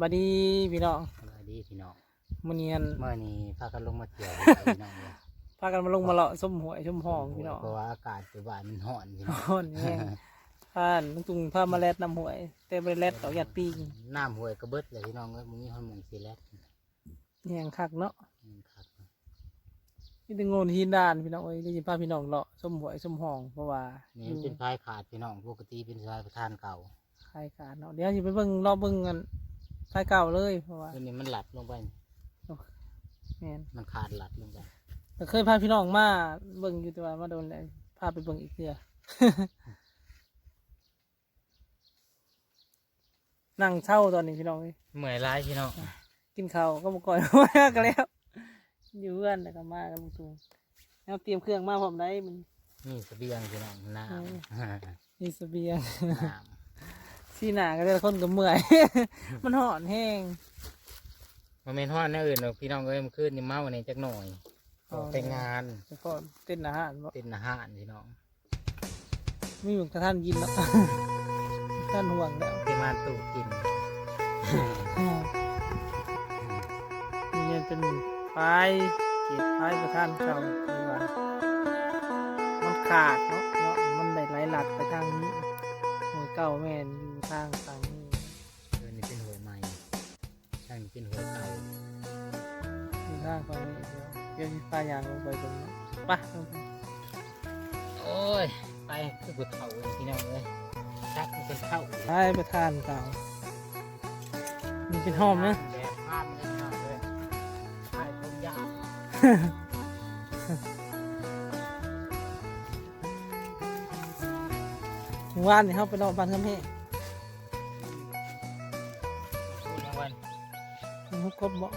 บายดีพี่น้องสวัสดีพี่น้องมื้อนี้อั่นเมื่อนี้พากันลงมาเที่ยวพี่น้องเลยพากันมาลงมาเลาะส้มหวยส้มหองพี่น้องเพราะว่าอากาศปัจจุบันมันร้อนพี่น้องฮ้อนแห้งพานลุงตุงพามาแลดน้ำหวยแต่บ่ไปแลดดอกหยาดปีงน้ำห้วยกระเบิดเลยพี่น้องเลยมึงมีฮอนหมงสีแลดแห้งคักเนาะอืมครับนี่ตึงโงนหินด้านพี่น้องเอ้ยได้ยินพาพี่น้องเลาะส้มหวยส้มหองเพราะว่านี่อยู่เป็นพายขาดพี่น้องปกติเป็นสายประธานเก่าคลายการเนาะเดี๋ยวสิไปเบิ่งรอบเบิ่งกัน ท้ายเก่าเลยเพราะว่าตัวนี้มันหลัดลงไป แม่นมันขาดหลัดลงไปแต่เคยพาพี่น้องมาเบิ่งอยู่แต่ว่ามาโดนเลยพาไปเบิ่งอีกเทื่อ นั่งเช่าตอนนี้พี่น้องเอ้ยเมื่อยร้ายพี่น้องกินข้าวก็มาก่อนมากันแล้ว อยู่เพื่อนแล้วก็มากันลุงตูแล้วเตรียมเครื่องมาพร้อมได้มัน นี่เสบียงพี่น้องน้ำเออน้มีเสบียงำ ที่หนาก็แต่ละคนก็เมื่อย มันห่อนแห้งมาเมนห้อนแน่อื่นหรอกพี่น้องเอ้ยมันขึ้นนี่เมาในจักหน่อยอ๋อ ไปงานแล้วก็เต้นอาหารบ่เป็นอาหารพี่น้องไม่เหมือนกับท่านกินเนาะท่านห่วงแล้วที่มานตู่กินนี่เนี่ยเป็นไฟเก็บไฟประทานเก่าคือว่ามันขาดเนาะเนาะมันได้ไหลหลัดไปทางนี้หัว เก่าแม่นอยู่ทางทางนี้เออนี่เป็นหัวใหม่ช่างนี่เป็นหัวเก่าอยู่ทางฝั่งนี้เดี๋ยวเดี๋ยวมีปลายางลงไปตรงนี้ไปะลงไปโอ้ยไปคือบุเถ่าเองพี่น้องเลยชักมันเป็นเท่าไฟประทานเก่ามันเป็นหอมนะแบบภาพเลยพี่น้องเลยใช่ต้มยำ หมู่บ้านนี่เขาไปรอบบ้านคำแห้งพูดยังวันมันฮุกกบบ่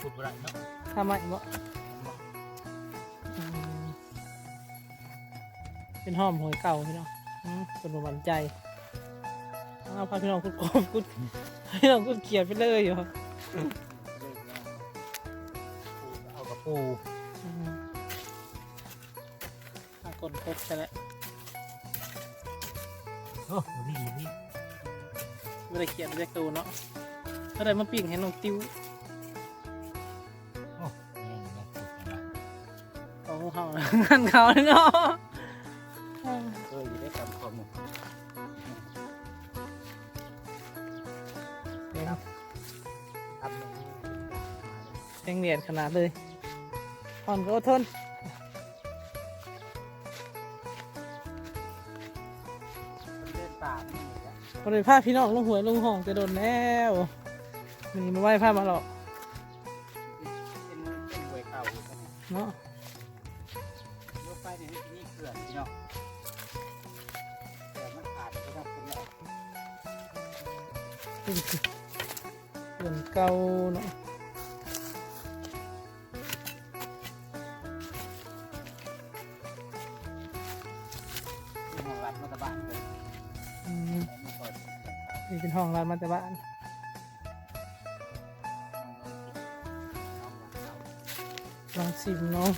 พูดอะไรเนาะถ้าไม่บ่อืมเป็นหอมหวยเก่าพี่น้องอืมเป็นประวันใจเอาพาพี่น้องกุดกบกุดพี่น้องกุดเกียดไปเลยอยู่เอากระปูอืมถ้ากดครบใช่แล้ว โอ้นี่นี่ไม่ได้เขียนไม่ได้ตูเนาะก็ได้มาปิ้งให้น้องติ้วโอ้นี่นี่พูดกันละของเขางานเขาเนาะเคยอยู่ได้คำคมครับครับแจ้งเนียดขนาดเลยอ่อนก็อดทน บริพาพี่น้องลงหวยลงห้องจะโดนแล้วมันนี้มาไหว้พามาหรอกเป็นเป็นหวยเก่าอยู่กันเนี่ยเนาะยกไปเนี่ยนี่เขื่อนพี่น้องแต่มันขาดก็ต้องเป็นแล้วเงินเก่าเนาะ นี่เป็นห้องร้านมาแต่บ้านลองสิมเนาะ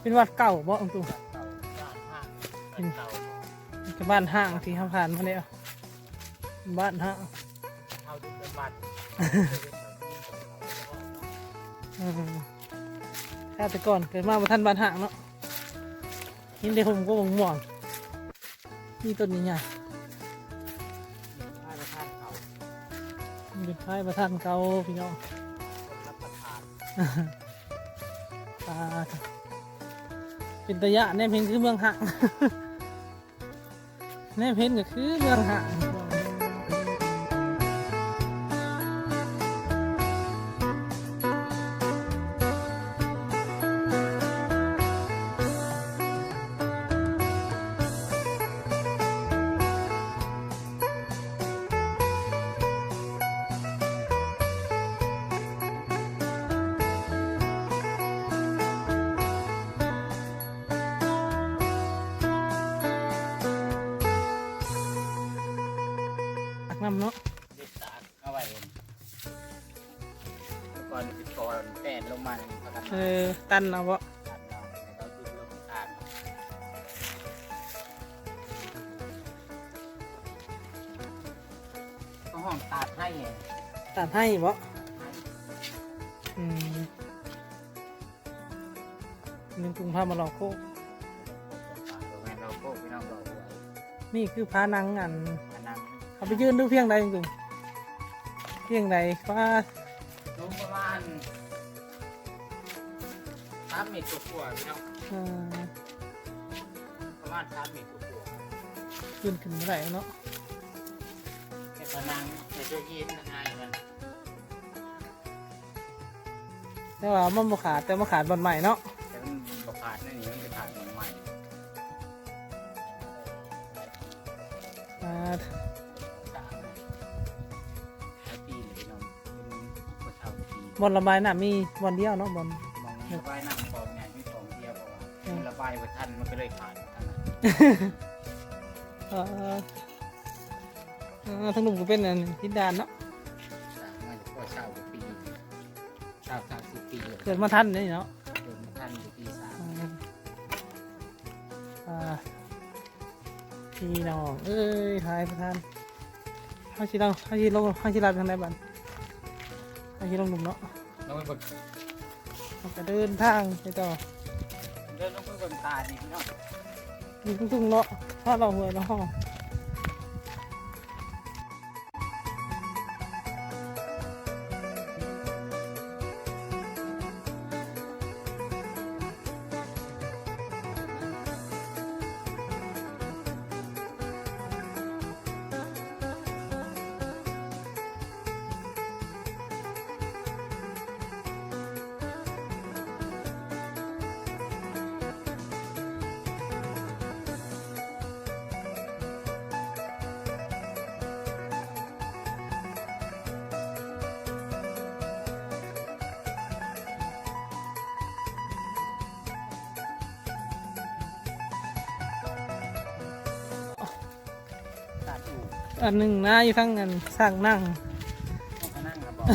เป็นวัดเก่าบ่ตรงเก่าบ้านห้างเก่าๆกับบ้านห้างที่เขาผ่านมาแล้วบ้านห้างเอาดูเป็นบ้านอืมถ้าแต่ก่อนเกิดมาบ่ทันบ้านห้างเนาะนี่เดี๋ยวผมก็มองม่วงนี่ต้นนี้ไงบ้ มันเป็นไฟประทานเก่าพี่น้องคนรับประทานตาเป็นตะยะแนมเพนคือเมืองห่างแนมเพนก็คือเมืองห่างตักำเนาะเด็ดตากเอาไว้ก่อนติดก่อนแตนลงมาเนี่ยเขาตัดเออตันเอาบ่ตัดเอาแล้วก็ติดลงตากก็ห้องตากให้ไงตัดให้บ่อืมนึงกรุงพามาหลอกโคกแม่เราโก้พี่น้องเรานี่คือพานังอันอันนั้น เอาไปยืนดูเพียงใดจริงๆเพียงใดฟ้าลงประมาณสามเมตรกว่าๆพี่น้องเอ่อประมาณสามเมตรกว่าขึ้นขึ้นเมื่อไหร่เนาะๆแต่พนังในตัวยีนง่ายมันแต่ว่ามันบ่ขาดแต่มาขาดบอลใหม่เนาะแต่มันบขาดนั่นนี่มันจะขาดเหมือนใหม่อ่า บอลระบายน้ำมีบอลเดียวเนาะบอลมองระบายน้ำฟองใหญ่ที่ฟองเดียวเพราะว่ามันระบายไว้ทันมันก็เลยขาดทันนะเอ่อเอ่อทั้งหนุ่มก็เป็นอันพิดานเนาะสามมาจะก็เศร้ากว่าปีเศร้าสามสิบปีเลยเกิดมาทันนี่เนาะเดินมาทันอยู่ปีสามอ่าอ่าพี่น้องเอ้ยทายประธานห้าชิลงห้าชิลงห้าชิลาทางไหนบ้าน ห้าชิลงหนุ่มเนาะน้องไปเบิกเราจะเดินทางไปต่อเดินลงไปบนตาดีพี่น้อง มีทุ่งๆเนาะถ้าเราหัวเนาะ อันหนึ่งนะอยู่ทั้งอันสร้างนั่งต้องมานั่งกระบอก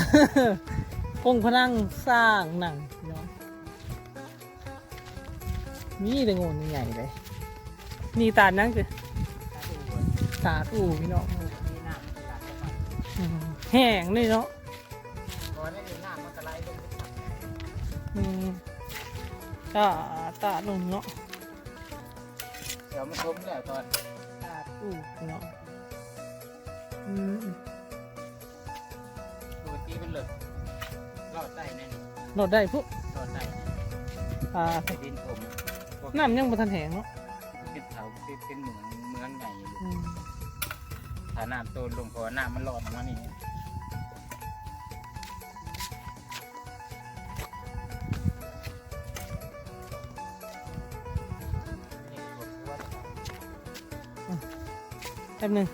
พงพนังสร้างหนังพี่น้องมีแต่โงนใหญ่เลยนี่ตาดนั่งคือตาดูก่อนตาดอู่พี่น้องมีน้ำตาดก่อนอืมแห้งเลยเนาะก่อนได้มีน้ำมันก็ไหลลงไปตักอืมตาตาดลงเนาะเดี๋ยวมันชมแล้วตอนตาดอู่พี่น้อง อืมปกติมันหลือรอดได้แน่นโดดได้ปุ๊บรอดได้อ่าแต่ดินผมน้ำยังบ่ทันแห้งเนาะเป็นเขาเป็นเป็นเหมืองเมืองใหญ่อยู่อืมถ้าน้ำโตลงพอน้ำมันรอดออกมานี่นี่แป๊บหนึง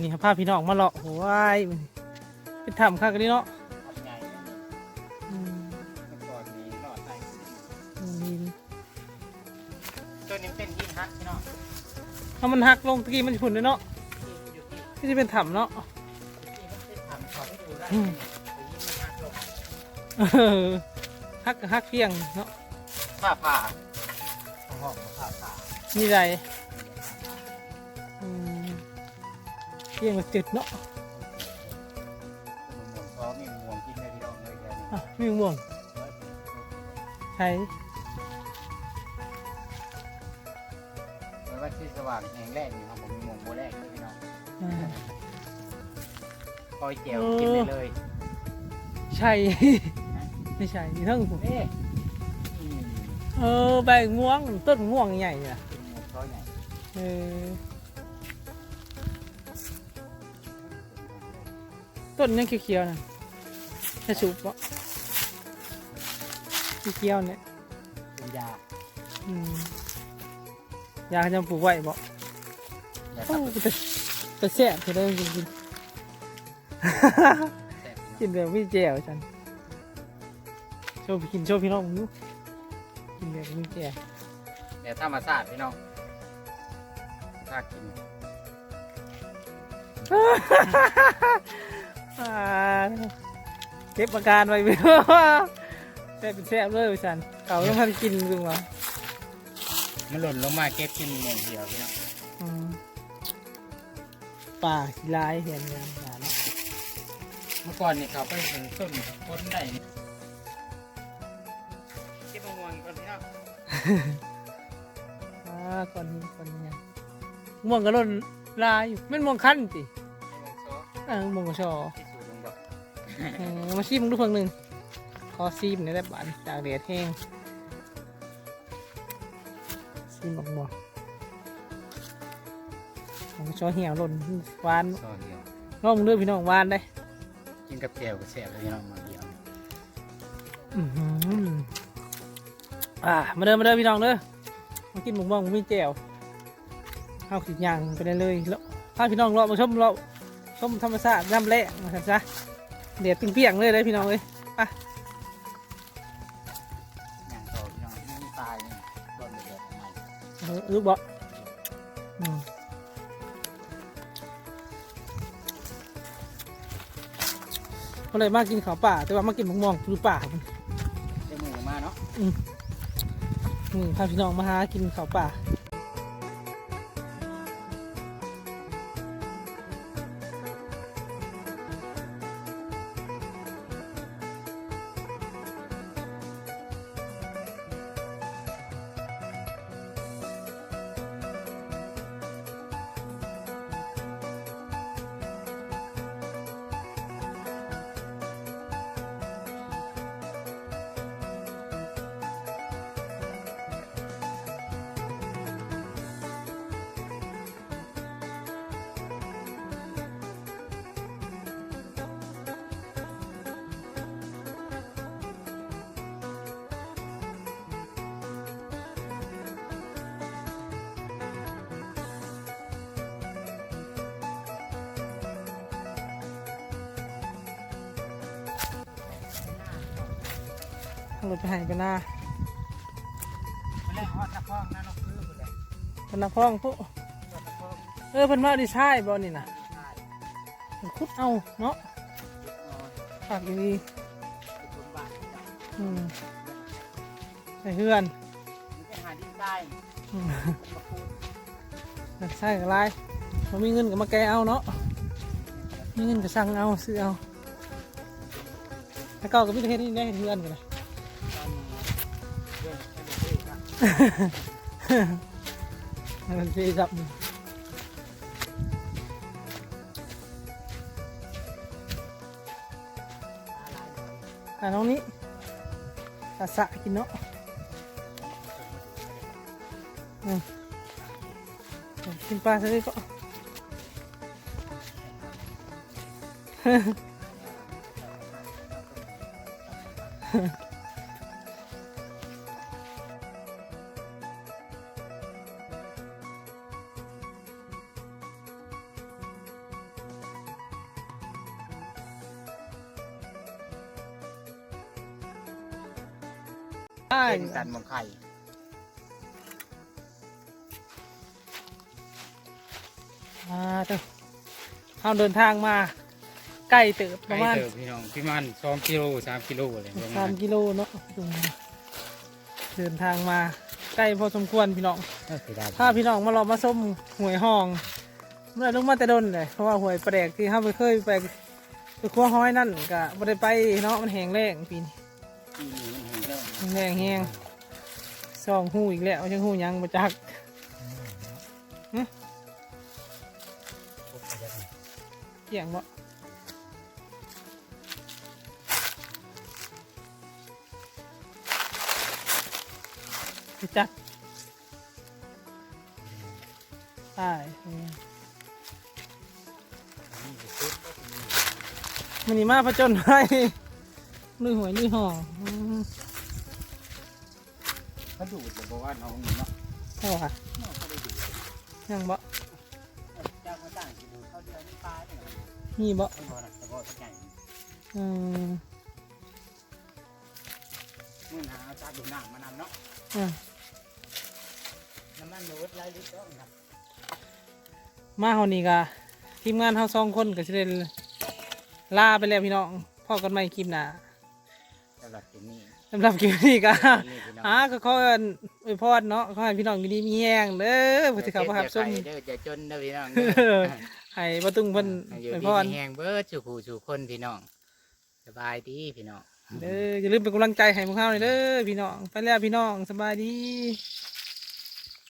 นี่ครับพาพี่น้องมาเลาะโหวายเป็นถ้ำข้างกันนี่เนาะทำใหญ่นะนี่อืมเมื่อก่อนนี้รอดได้อืมตัวนี้เป็นหินฮักพี่น้องถ้ามันหักลงตะกี้มันจะผุนเลยเนาะที่อยู่ที่ที่จะเป็นถ้ำเนาะที่มันเป็นถังขอให้ดูได้อืมแต่หินมันฮักลงเออหักก็หักเพียงเนาะผ้าผ่าของหอมผ้าผ่านี่ไร พียงมันจืดเนาะม่วงท้อมีม่วงกินได้พี่น้องเลยแค่นี้อะมีม่วงใช้เพราะว่าที่สว่างแห่งแรกนี่ครับผมมีม่วงโบแรกเลยพี่น้องอ่าคอยเจียวกินได้เลยใช่ ไม่ใช่มีทั้งผมเอ๊ะอืมเออใบม่วงต้นม่วงใหญ่เนี่ยเป็นม่วงท้อใหญ่ เออ ต้นยังเขียวๆน่ะแค่สุกปะเขียวๆเนี่ยเป็นยาอืมอยากจะปลูกไว้บ่ยาโอ้ตับแต่แต่แซ่บเธอได้จริงแสบๆพี่กินแบบไม่แจ่วจันโชว์พี่กินโชว์พี่น้องมึงดูกินแบบไม่แจ่วน้องเดี๋ยวธรรมศาสตร์พี่น้องถ้ากินอ่า เก็บอาการไว้เพื่อว่าแซ่บเป็นแซ่บเลยจันเขายังทันกินดูวะมันหล่นลงมาเก็บกินม่วงเดียวพี่น้องอืมไปป่าขี้ลายเห็นงานงานเนาะเมื่อก่อนนี่เขาไปถึงต้นต้นได้เก็บมะม่วงก่อนพี่น้องอ่าก่อนนี้ก่อนนี้ยังม่วงก็ล่นลายอยู่แม่นม่วงคันติมะม่วงซออ่าม่วงก็ชอที่สูตรลงบอกเออมาซีมดูเพิ่งหนึ่งขอซีมในอยได้บานจากเดียดแห้งซีมบอกบอกมันก็ชอเหี่ยวหล่นหวานซอเดียวลองเลือกพี่น้องหวานได้กินกับแจ่วกับแซ่บเลยพี่น้องมาเดียวอือหืออ่ามาเด้อมาเด้อพี่น้องเด้อมากินหมูม่องมีแจ่วเอาขีดยางไปได้เลยแล้วพาพี่น้องเลาะมาชมเลาะชมธรรมชาติน้ำแร่มาสันซะ เดียดเปียงๆเลยเลยพี่น้องเลยย่างต่อพี่น้องไม่มีตายนี่ต้นเดือดใหม่เออลูกบอกอืมก็เลยมากินข้าวป่า แต่ว่ามากินหมกม่วงอยู่ป่าพุ่นเจ้ามือมาเนาะนี่พาพี่น้องมาหากินข้าวป่า รถไปให้กันหน้าไม่เล่นฮอดนักพ้องนะนกคือเลยพนักพ้องปุ๊ฮอดนักพ้องเออเพิ่นมาดีใช่บ่นี่นะใช่เพิ่นคุดเอาเนาะอ๋อฝากดีเป็นคนบ้านจ้ะๆอืมใส่เพื่อนมันจะหาดินได้อืมมาคูดใช่กับไรเรามีเงินก็มาแกเอาเนาะมีเงินก็สั่งเอาซื้อเอาแล้วก็ก็มีแต่เฮ็ดนี่ได้เฮ็ดเพื่อนกันเลย มันเรื่อยๆให้มันฟรีครั ได้เป็นสันหมองไข่อ่าเด้อเอาเดินทางมาใกล้เติบประมาณไก่เติบพี่น้องพี่มันสองกิโลสามกิโลอะไรประสามาณมกิโลเนาะเดินทางมาใกล้พอสมควรพี่น้องเออเสียดายถ้าพี่น้องมารอมาส้มหวยห้องเมื่อลงมาแต่ดนเลยเพราะว่าหวยแปลกที่เขาไปเคยไปไปครัวห้อยนั่นก็ไม่ได้ไปเนาะมันแห้งแรงปีนี้ปีนี้มัน แห้งแล้วมันแรงแห้งซองหูอีกแล้วยังหูยังมาจักเกี่ยงบ่จักใช่มันนี่มาผจญภัยลุยหวยลุยห่อ เขาดูดเลยบอกว่าน้องนี่เนาะใช่ป่ะน้องเขาได้ดูดยังบ่เจ้าเขาต่างจะดูเขาเดือนนี้ปลาเนี่ยมีบ่ไม่บอกนะแต่บอกสักใหญ่อืมมื่อหาเอาตาดูหนังมานำเนาะอะน้ำมันรูดไล่ลิตรก็ครับมาเฮานี่ก็ทีมงานเฮาสองคนก็สิได้ลาไปแล้วพี่น้องพอกันใหม่คลิปหน้าสำหรับที่นี่เอ สำหรับคลิปนี้ก็นี่พี่น้องอ่าก็ขออวยพรเนาะขอให้พี่น้องอยู่ดีมีแห้งเด้อผู้ที่เขาประทับชมอย่าเด้ออย่าจนเด้อพี่น้องเออให้บ่ตุ้งเพิ่นอยู่อวยดีพรมีแหงเบิดสู่ผู้สู่คนพี่น้องสบายดีพี่น้องเด้ออย่าลืมเป็นกำลังใจให้พวกเราหน่อยเด้อพี่น้องไปแล้วพี่น้องสบายดีส